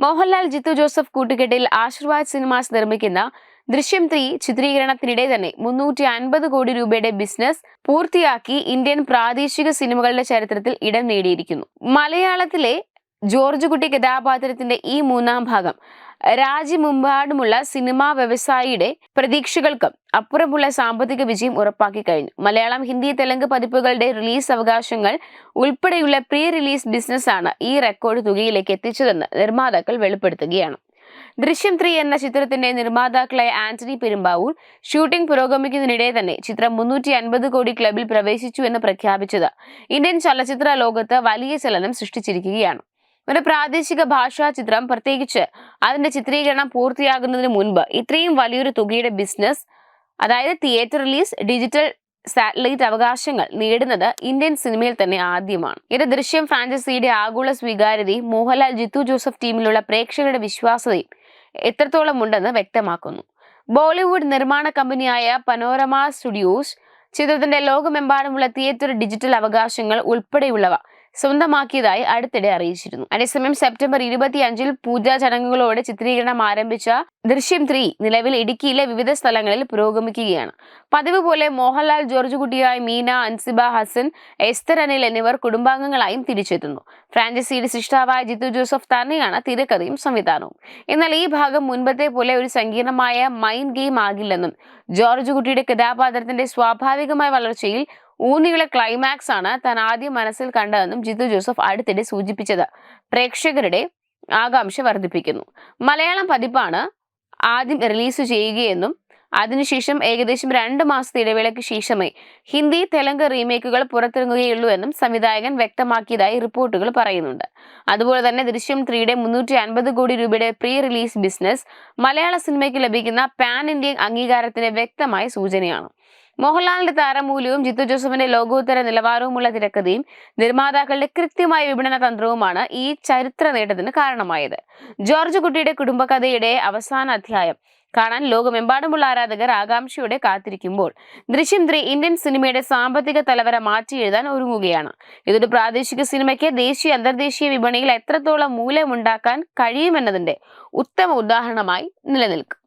Mohanlal Jeethu Joseph കൂട്ടുകെട്ടിൽ Aashirvad cinemas നിർമ്മിക്കുന്ന ദൃശ്യം ത്രീ ചിത്രീകരണത്തിനിടെ തന്നെ മുന്നൂറ്റി അൻപത് കോടി രൂപയുടെ ബിസിനസ് പൂർത്തിയാക്കി ഇന്ത്യൻ പ്രാദേശിക സിനിമകളുടെ ചരിത്രത്തിൽ ഇടം നേടിയിരിക്കുന്നു. മലയാളത്തിലെ ജോർജ് കുട്ടി കഥാപാത്രത്തിന്റെ ഈ മൂന്നാം ഭാഗം രാജ്യമെമ്പാടുമുള്ള സിനിമാ വ്യവസായിയുടെ പ്രതീക്ഷകൾക്കും അപ്പുറമുള്ള സാമ്പത്തിക വിജയം ഉറപ്പാക്കി കഴിഞ്ഞു. മലയാളം ഹിന്ദി തെലുങ്ക് പതിപ്പുകളുടെ റിലീസ് അവകാശങ്ങൾ ഉൾപ്പെടെയുള്ള പ്രീ റിലീസ് ബിസിനസ്സാണ് ഈ റെക്കോർഡ് തുകയിലേക്ക് എത്തിച്ചതെന്ന് നിർമ്മാതാക്കൾ വെളിപ്പെടുത്തുകയാണ്. ദൃശ്യം ത്രീ എന്ന ചിത്രത്തിന്റെ നിർമ്മാതാക്കളായ ആന്റണി പെരുമ്പാവൂർ ഷൂട്ടിംഗ് പുരോഗമിക്കുന്നതിനിടെ തന്നെ ചിത്രം മുന്നൂറ്റി അൻപത് കോടി ക്ലബിൽ പ്രവേശിച്ചു എന്ന് പ്രഖ്യാപിച്ചത് ഇന്ത്യൻ ചലച്ചിത്ര ലോകത്ത് വലിയ ചലനം സൃഷ്ടിച്ചിരിക്കുകയാണ്. ഒരു പ്രാദേശിക ഭാഷാ ചിത്രം പ്രത്യേകിച്ച് അതിന്റെ ചിത്രീകരണം പൂർത്തിയാകുന്നതിന് മുൻപ് ഇത്രയും വലിയൊരു തുകയുടെ ബിസിനസ് അതായത് തിയേറ്റർ റിലീസ് ഡിജിറ്റൽ സാറ്റലൈറ്റ് അവകാശങ്ങൾ നേടുന്നത് ഇന്ത്യൻ സിനിമയിൽ തന്നെ ആദ്യമാണ്. ഇത് ദൃശ്യം ഫ്രാഞ്ചൈസിയുടെ ആഗോള സ്വീകാര്യതയും മോഹൻലാൽ ജിത്തു ജോസഫ് ടീമിലുള്ള പ്രേക്ഷകരുടെ വിശ്വാസതയും എത്രത്തോളം ഉണ്ടെന്ന് വ്യക്തമാക്കുന്നു. ബോളിവുഡ് നിർമ്മാണ കമ്പനിയായ പനോരമ സ്റ്റുഡിയോസ് ചിത്രത്തിന്റെ ലോകമെമ്പാടുമുള്ള തിയേറ്റർ ഡിജിറ്റൽ അവകാശങ്ങൾ ഉൾപ്പെടെയുള്ളവ സ്വന്തമാക്കിയതായി അടുത്തിടെ അറിയിച്ചിരുന്നു. അതേസമയം സെപ്റ്റംബർ ഇരുപത്തിയഞ്ചിൽ പൂജാ ചടങ്ങുകളോടെ ചിത്രീകരണം ആരംഭിച്ച ദൃശ്യം ത്രീ നിലവിൽ ഇടുക്കിയിലെ വിവിധ സ്ഥലങ്ങളിൽ പുരോഗമിക്കുകയാണ്. പതിവ് പോലെ മോഹൻലാൽ ജോർജ് കുട്ടിയായ മീന അൻസിബ ഹസൻ എസ്തർ അനിൽ എന്നിവർ കുടുംബാംഗങ്ങളായും തിരിച്ചെത്തുന്നു. ഫ്രാഞ്ചൈസിയുടെ സൃഷ്ടാവായ ജിത്തു ജോസഫ് തന്നെയാണ് തിരക്കഥയും സംവിധാനവും. എന്നാൽ ഈ ഭാഗം മുൻപത്തെ പോലെ ഒരു സങ്കീർണമായ മൈൻഡ് ഗെയിം ആകില്ലെന്നും ജോർജ് കുട്ടിയുടെ കഥാപാത്രത്തിന്റെ സ്വാഭാവികമായ വളർച്ചയിൽ ഊന്നിയുള്ള ക്ലൈമാക്സ് ആണ് താൻ ആദ്യം മനസ്സിൽ കണ്ടതെന്നും ജിത്തു ജോസഫ് അടുത്തിടെ സൂചിപ്പിച്ചത്. പ്രേക്ഷകരുടെ ആകാംക്ഷ വർദ്ധിപ്പിക്കുന്നു. മലയാളം പതിപ്പാണ് ആദ്യം റിലീസ് ചെയ്യുകയെന്നും അതിനുശേഷം ഏകദേശം രണ്ട് മാസത്തെ ഇടവേളയ്ക്ക് ശേഷമേ ഹിന്ദി തെലുങ്ക് റീമേക്കുകൾ പുറത്തിറങ്ങുകയുള്ളൂ എന്നും സംവിധായകൻ വ്യക്തമാക്കിയതായി റിപ്പോർട്ടുകൾ പറയുന്നുണ്ട്. അതുപോലെ തന്നെ ദൃശ്യം ത്രീയുടെ മുന്നൂറ്റി അൻപത് കോടി രൂപയുടെ പ്രീ റിലീസ് ബിസിനസ് മലയാള സിനിമയ്ക്ക് ലഭിക്കുന്ന പാൻ ഇന്ത്യൻ അംഗീകാരത്തിന്റെ വ്യക്തമായ സൂചനയാണ്. മോഹൻലാലിന്റെ താരമൂല്യവും ജിത്തു ജോസഫിന്റെ ലോകോത്തര നിലവാരവുമുള്ള തിരക്കഥയും നിർമ്മാതാക്കളുടെ കൃത്യമായ വിപണന തന്ത്രവുമാണ് ഈ ചരിത്ര നേട്ടത്തിന് കാരണമായത്. ജോർജ് കുട്ടിയുടെ കുടുംബകഥയുടെ അവസാന അധ്യായം. കാണാൻ ലോകമെമ്പാടുമുള്ള ആരാധകർ ആകാംക്ഷയോടെ കാത്തിരിക്കുമ്പോൾ ദൃശ്യം ത്രീ ഇന്ത്യൻ സിനിമയുടെ സാമ്പത്തിക തലവര മാറ്റി എഴുതാൻ ഒരുങ്ങുകയാണ്. ഇതൊരു പ്രാദേശിക സിനിമയ്ക്ക് ദേശീയ അന്തർദേശീയ വിപണിയിൽ എത്രത്തോളം മൂല്യമുണ്ടാക്കാൻ കഴിയുമെന്നതിന്റെ ഉത്തമ ഉദാഹരണമായി നിലനിൽക്കും.